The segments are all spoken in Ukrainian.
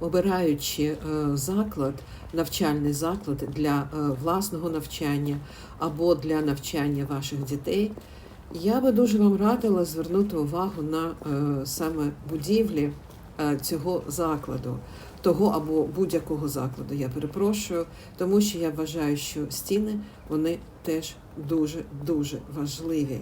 обираючи е, заклад, навчальний заклад для е, власного навчання або для навчання ваших дітей, я би дуже вам радила звернути увагу на е, саме будівлі цього закладу, того або будь-якого закладу. Я перепрошую, тому що я вважаю, що стіни вони теж дуже дуже важливі.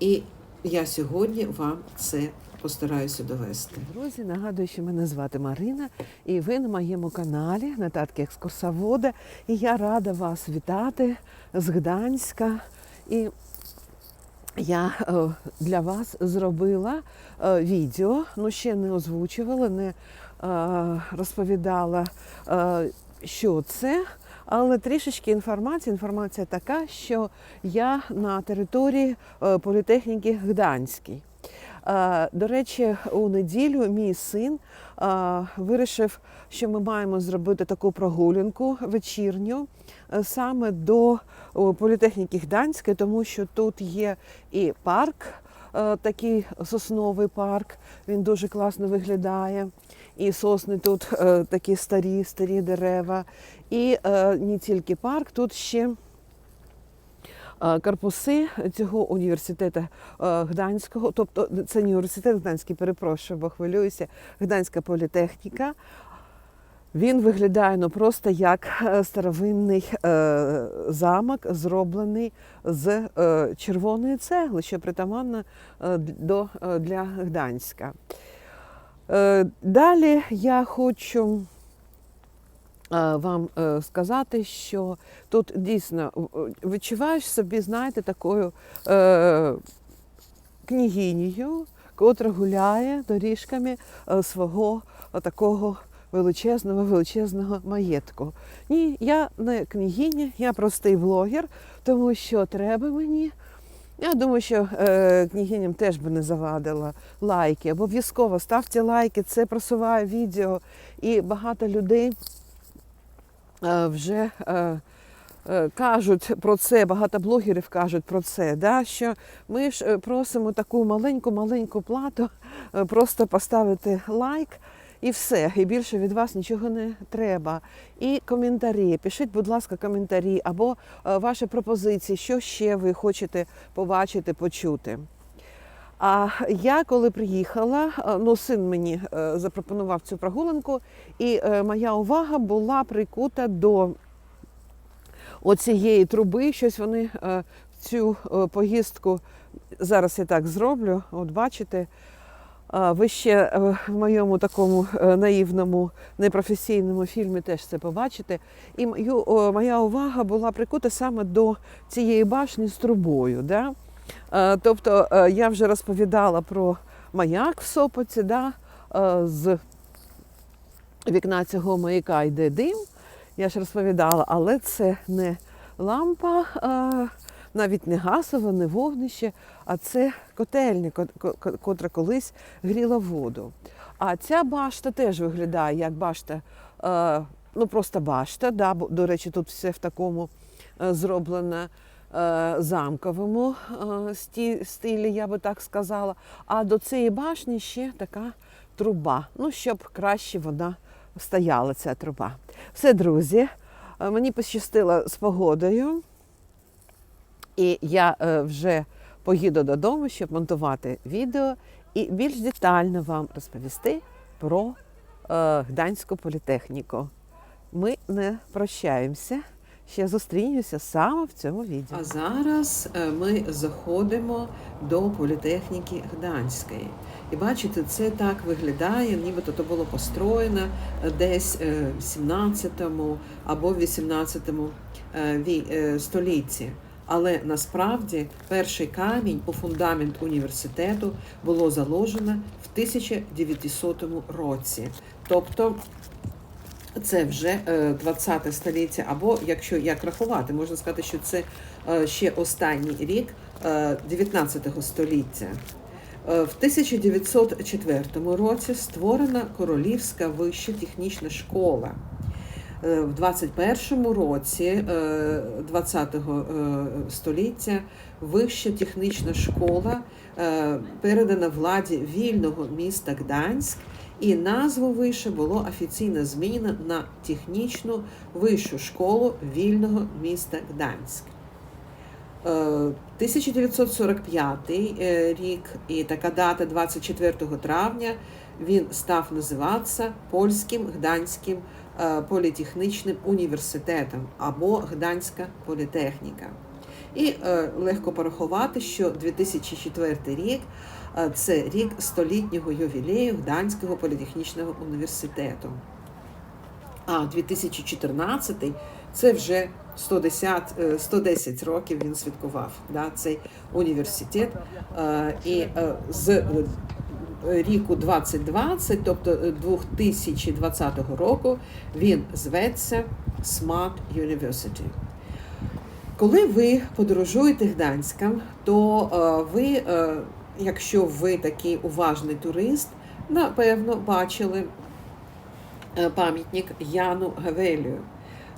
І я сьогодні вам це постараюся довести. Друзі, нагадую, що мене звати Марина, і ви на моєму каналі Нататки Екскурсовода. І я рада вас вітати з Гданська. І я е, для вас зробила е, відео, ну ще не озвучувала, не е, розповідала, що це. Але трішечки інформації. Інформація така, що я на території політехніки Гданській. До речі, у неділю мій син вирішив, що ми маємо зробити таку прогулянку вечірню е, саме до політехніки Гданської, тому що тут є і парк, е, такий сосновий парк, він дуже класно виглядає. І сосни тут е, такі старі, старі дерева. І не тільки парк, тут ще корпуси цього університету е, Гданського, тобто це університет Гданський, перепрошую, бо хвилююся, Гданська політехніка. Він виглядає ну, просто як е, старовинний е, замок, зроблений з е, червоної цегли, що притаманно е, до, е, для Гданська. Е, далі я хочу е, вам е, сказати, що тут дійсно е, відчуваєш собі, знаєте, такою е, княгинею, котра гуляє доріжками е, свого е, такого величезного, величезного маєтку. Ні, я не княгиня, я простий блогер, тому що треба мені. Я думаю, що е, княгиням теж би не завадила лайки. Обов'язково ставте лайки, це просуває відео. І багато людей е, вже е, е, кажуть про це, багато блогерів кажуть про це. Да, що ми ж е, просимо таку маленьку-маленьку плату, е, просто поставити лайк. І все, і більше від вас нічого не треба. І коментарі. Пишіть, будь ласка, коментарі або е, ваші пропозиції, що ще ви хочете побачити, почути. А я коли приїхала, е, ну син мені е, запропонував цю прогулянку, і е, моя увага була прикута до оцієї труби. Щось вони е, цю поїздку зараз я так зроблю. От бачите, ви ще в моєму такому наївному, непрофесійному фільмі теж це побачите. І моя увага була прикута саме до цієї башні з трубою. Да? Е, Тобто е, я вже розповідала про маяк в Сопоці, да? е, з вікна цього маяка йде дим. Я ж розповідала, але це не лампа, навіть не газова, не вогнище, а це котельня, ко- ко- котра колись гріла воду. А ця башта теж виглядає як башта, ну просто башта. Да, до речі, тут все в такому зроблено замковому е, стилі, я би так сказала. А до цієї башні ще така труба. Ну, щоб краще вона стояла, ця труба. Все, друзі, е, мені пощастило з погодою. І я е, вже поїду додому, щоб монтувати відео і більш детально вам розповісти про е, Гданську політехніку. Ми не прощаємося. Ще зустрінемося саме в цьому відео. А зараз е, ми заходимо до політехніки Гданської. І бачите, це так виглядає, нібито то було построєно е, десь е, в 17 або 18 е, е, столітті. Але насправді перший камінь у фундамент університету було заложено в 1900 році. Тобто це вже е, 20 століття, або якщо як рахувати, можна сказати, що це е, ще останній рік е, 19 століття. Е, В 1904 році створена Королівська вища технічна школа. Е, В 21 році е, 20-го е, століття вища технічна школа е, передана владі вільного міста Гданськ і назву вишу було офіційно змінено на технічну вищу школу вільного міста Гданськ. Е, 1945 е, рік і така дата 24 травня він став називатися Польським Гданським е, політехнічним університетом або Гданська політехніка. І е, легко порахувати, що 2004 рік е, це рік столітнього ювілею Гданського політехнічного університету. А 2014 це вже 110, е, 110 років він святкував да, цей університет. Е, І е, з е, ріку 2020, тобто е, 2020 року, він зветься Smart University. Коли ви подорожуєте Гданськом, то е, ви, е, якщо ви такий уважний турист, напевно бачили е, пам'ятник Яну Гавелію.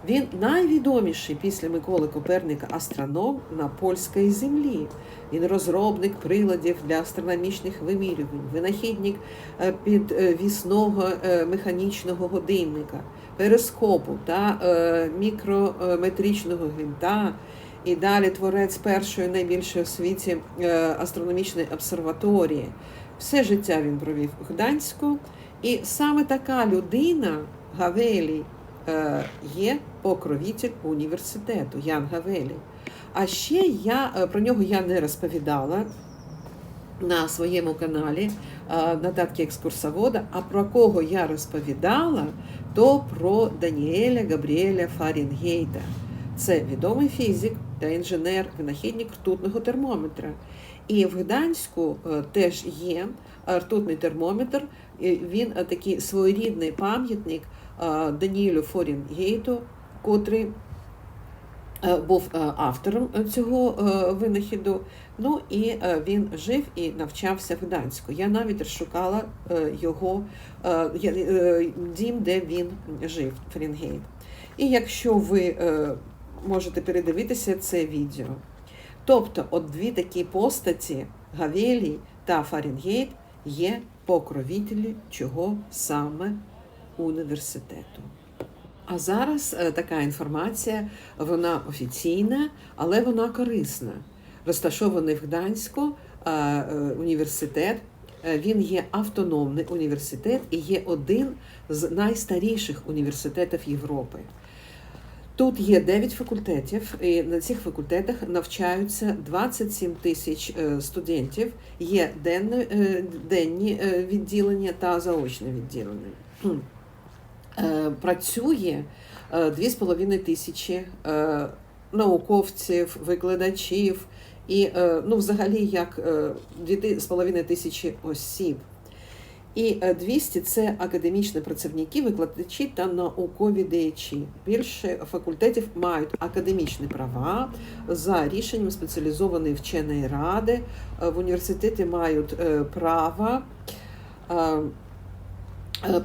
Він найвідоміший після Миколи Коперника астроном на польській землі. Він розробник приладів для астрономічних вимірювань, винахідник підвісного механічного годинника, перископу та е, мікрометричного гвинта. І далі творець першої найбільшої у світі е, астрономічної обсерваторії. Все життя він провів у Гданську. І саме така людина, Гавелій, е, є покровитель університету Ян Гавелій. А ще я про нього я не розповідала на своєму каналі е, Нотатки екскурсовода. А про кого я розповідала, то про Даніеля Габріеля Фарінгейта. Це відомий фізик та інженер, винахідник ртутного термометра. І в Гданську е, теж є ртутний термометр. Він е, такий своєрідний пам'ятник Даніелю Форінгейту, котрий був е, автором цього е, винахіду. Ну і е, він жив і навчався в Гданську. Я навіть розшукала е, його е, е, дім, де він жив, Фарінгейт. І якщо ви е, можете передивитися це відео. Тобто, от дві такі постаті Гавелій та Фаренгейт є покровителі чого саме університету. А зараз е, така інформація, вона офіційна, але вона корисна. Розташований в Гданську е, е, університет. Він є автономний університет і є один з найстаріших університетів Європи. Тут є 9 факультетів, і на цих факультетах навчаються 27 тисяч студентів. Є денні відділення та заочне відділення. Е, Працює е, 2,5 тисячі е, науковців, викладачів і е, ну, взагалі як е, 2,5 тисячі осіб. І е, 200 – це академічні працівники, викладачі та наукові діячі. Більше факультетів мають академічні права за рішенням спеціалізованої вченої ради. Е, В університеті мають е, право е, е,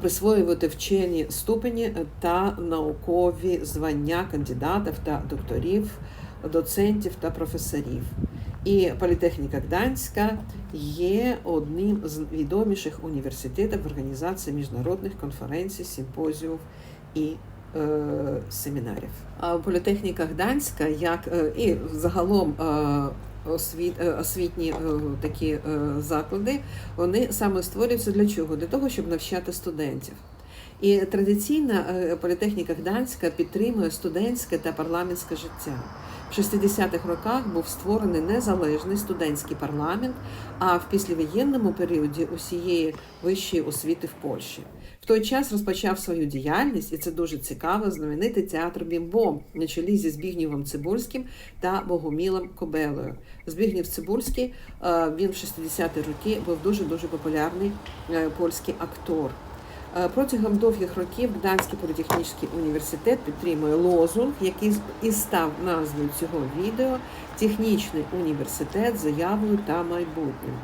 присвоювати вчені ступені та наукові звання кандидатів та докторів, доцентів та професорів. І політехніка Гданська є одним з відоміших університетів в організації міжнародних конференцій, симпозіїв і е, семінарів. А політехніка Гданська, як е, і загалом е, освіт, е, освітні е, такі е, заклади, вони саме створюються для чого? Для того, щоб навчати студентів. І традиційна політехніка Гданська підтримує студентське та парламентське життя. В 60-х роках був створений незалежний студентський парламент, а в післявоєнному періоді усієї вищої освіти в Польщі. В той час розпочав свою діяльність, і це дуже цікаво, знаменитий театр Бімбом на чолі зі Збігнєвом Цибульським та Богомілом Кобелою. Збігнєв Цибульський е, він в 60-ті роки був дуже дуже популярний е, польський актор. Е, Протягом довгих років Гданський політехнічний університет підтримує лозунг, який і став назвою цього відео Технічний університет заявою та майбутнім.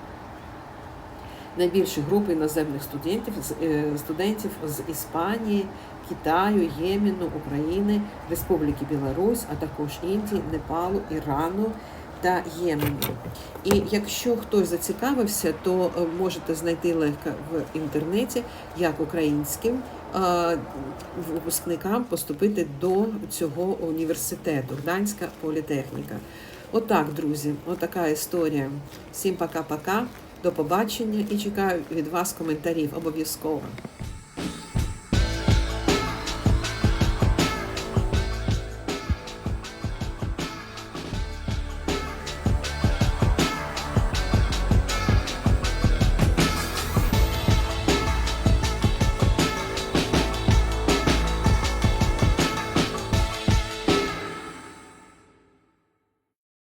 Найбільші групи іноземних студентів, е, студентів з Іспанії, Китаю, Ємену, України, Республіки Білорусь, а також Індії, Непалу, Ірану та Ємену. І якщо хтось зацікавився, то е, можете знайти легко в інтернеті, як українським е, випускникам поступити до цього університету, Гданська політехніка. Отак, друзі, отака історія. Всім пока-пока, до побачення і чекаю від вас коментарів обов'язково.